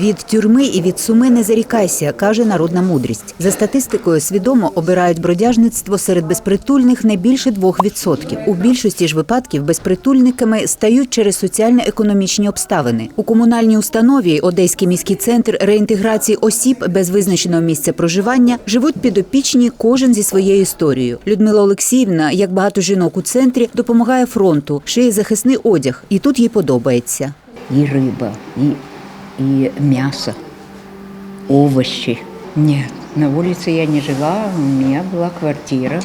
Від тюрми і від суми не зарікайся, каже народна мудрість. За статистикою, свідомо обирають бродяжництво серед безпритульних не більше 2%. У більшості ж випадків безпритульниками стають через соціально-економічні обставини. У комунальній установі Одеський міський центр реінтеграції осіб без визначеного місця проживання живуть підопічні кожен зі своєю історією. Людмила Олексіївна, як багато жінок у центрі, допомагає фронту, шиє захисний одяг, і тут їй подобається. и рыба, и, и мясо, овощи. Нет, на улице я не жила, у меня была квартира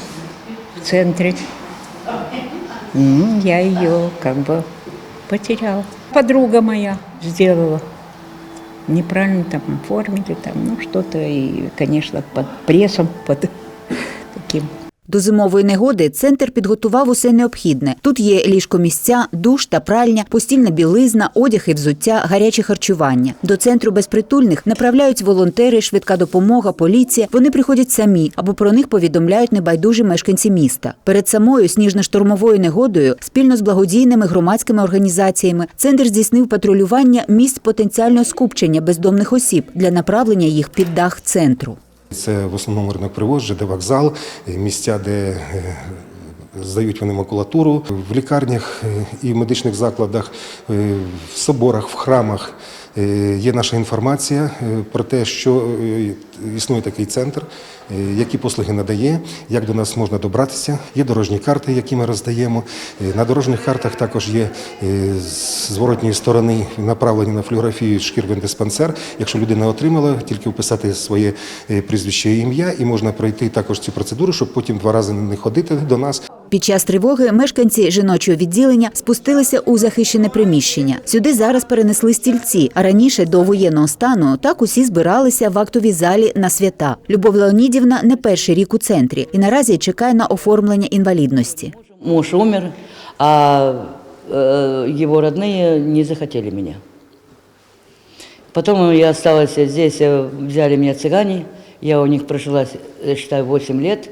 в центре. М, Я ее как бы потеряла. Подруга моя сделала. Неправильно там оформили, там, ну что-то, и, конечно, под прессом, под таким До зимової негоди центр підготував усе необхідне. Тут є ліжкомісця, душ та пральня, постільна білизна, одяг і взуття, гаряче харчування. До центру безпритульних направляють волонтери, швидка допомога, поліція. Вони приходять самі або про них повідомляють небайдужі мешканці міста. Перед самою сніжно-штормовою негодою спільно з благодійними громадськими організаціями центр здійснив патрулювання місць потенціального скупчення бездомних осіб для направлення їх під дах центру. Це в основному ринок привозжі, де вокзал, е, місця, де е, здають вони макулатуру в лікарнях е, і в медичних закладах, в соборах, в храмах. Е, Є наша інформація е, про те, що е, існує такий центр, які послуги надає, як до нас можна добратися. Є дорожні карти, які ми роздаємо. На дорожніх картах також є з зворотньої сторони направлені на флюорографію шкірвин диспансер. Якщо людина отримала, тільки вписати своє прізвище і ім'я, і можна пройти також цю процедуру, щоб потім два рази не ходити до нас. Під час тривоги мешканці жіночого відділення спустилися у захищене приміщення. Сюди зараз перенесли стільці. А раніше до воєнного стану так усі збиралися в актовій залі на свята. Любов Леонідівна не перший рік у центрі і наразі чекає на оформлення інвалідності. Муж умер, а э, его родные не захотели меня. Потом я осталась здесь, э, взяли меня цыгане, я у них прожила, я считаю, 8 лет.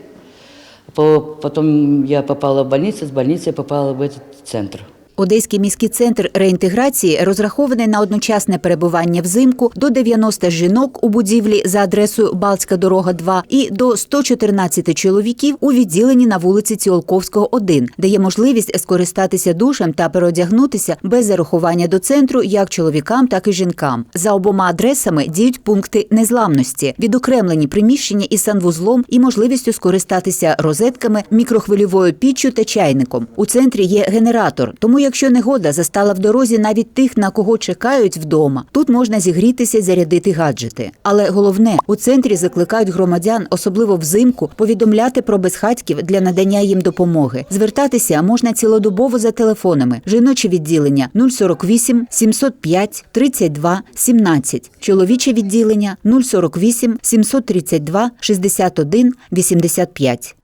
По- Потом я попала в больницу, с больницы я попала в этот центр. Одеський міський центр реінтеграції розрахований на одночасне перебування взимку до 90 жінок у будівлі за адресою Балтська дорога 2 і до 114 чоловіків у відділенні на вулиці Ціолковського 1, де є можливість скористатися душем та переодягнутися без зарахування до центру як чоловікам, так і жінкам. За обома адресами діють пункти незламності, відокремлені приміщення із санвузлом і можливістю скористатися розетками, мікрохвильовою піччю та чайником. У центрі є генератор, тому якщо негода застала в дорозі навіть тих, на кого чекають вдома, тут можна зігрітися, зарядити гаджети. Але головне, у центрі закликають громадян, особливо взимку, повідомляти про безхатьків для надання їм допомоги. Звертатися можна цілодобово за телефонами. Жіноче відділення 048 705 32 17. Чоловіче відділення 048 732 61 85.